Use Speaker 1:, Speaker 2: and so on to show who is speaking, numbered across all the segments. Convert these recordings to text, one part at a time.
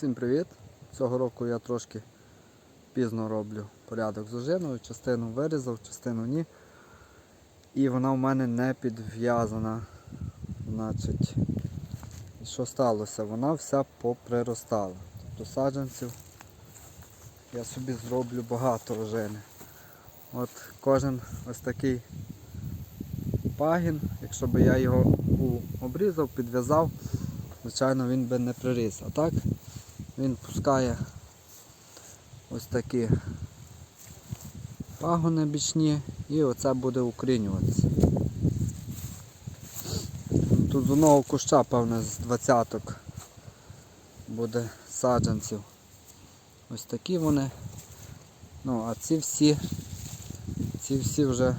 Speaker 1: Всім привіт! Цього року я трошки пізно роблю порядок з ожиною, частину вирізав, частину ні. І вона в мене не підв'язана. Значить, що сталося? Вона вся поприростала. Тобто саджанців я собі зроблю багато ожини. От кожен ось такий пагін, якщо б я його обрізав, підв'язав, звичайно він би не приріс. А так він пускає ось такі пагони бічні і оце буде укорінюватися. Тут з одного куща, певне, з двадцяток буде саджанців. Ось такі вони. Ну, а ці всі, ці всі вже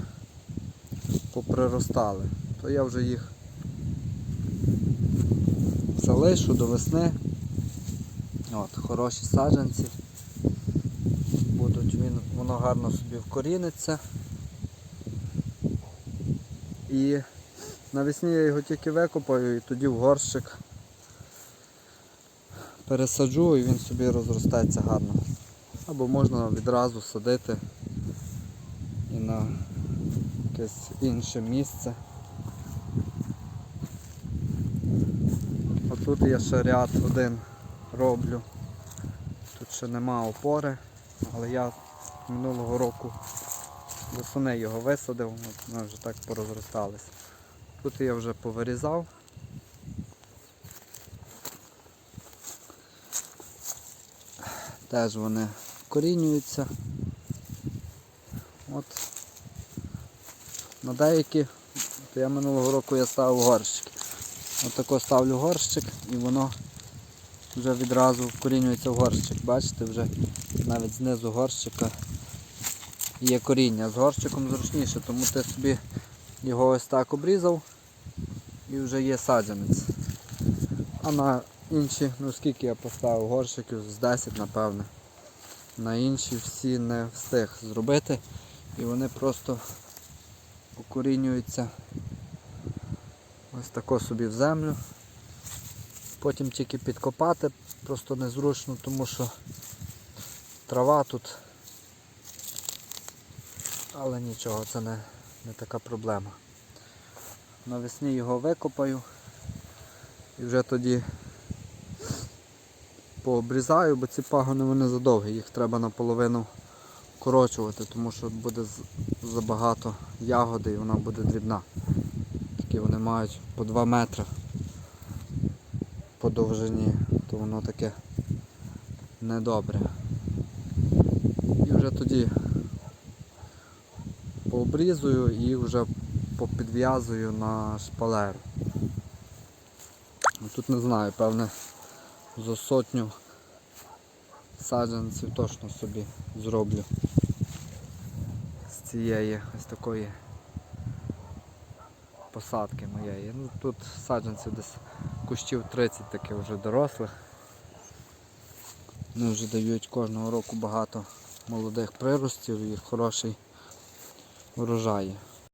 Speaker 1: поприростали. То я вже їх залишу до весни. От, хороші саджанці. Будуть, він, воно гарно собі вкоріниться. І навесні я його тільки викопаю і тоді в горщик пересаджу і він собі розростається гарно. Або можна відразу садити і на якесь інше місце. Отут я ще ряд один роблю. Тут ще нема опори, але я минулого року восени його висадив, вони вже так порозросталися. Тут я вже повирізав. Теж вони корінюються. От. На деякі, то я минулого року я ставив горщики. Отако ставлю горщик і воно вже відразу вкорінюється в горщик. Бачите, вже навіть знизу горщика є коріння. З горщиком зручніше, тому ти собі його ось так обрізав і вже є саджанець. А на інші, ну скільки я поставив горщиків, з 10 напевне. На інші всі не встиг зробити і вони просто укорінюються ось тако собі в землю. Потім тільки підкопати, просто незручно, тому що трава тут. Але нічого, це не, не така проблема. Навесні його викопаю і вже тоді пообрізаю, бо ці пагони вони задовгі, їх треба наполовину корочувати, тому що буде забагато ягоди і вона буде дрібна. Такі вони мають по 2 метри по довжині, то воно таке недобре. І вже тоді пообрізую і вже попідв'язую на шпалеру. Ну, Тут не знаю, певне за сотню саджанців точно собі зроблю з цієї ось такої посадки моєї. Ну, тут саджанців десь кущів 30 таких вже дорослих. Вони вже дають кожного року багато молодих приростів і хороший урожай.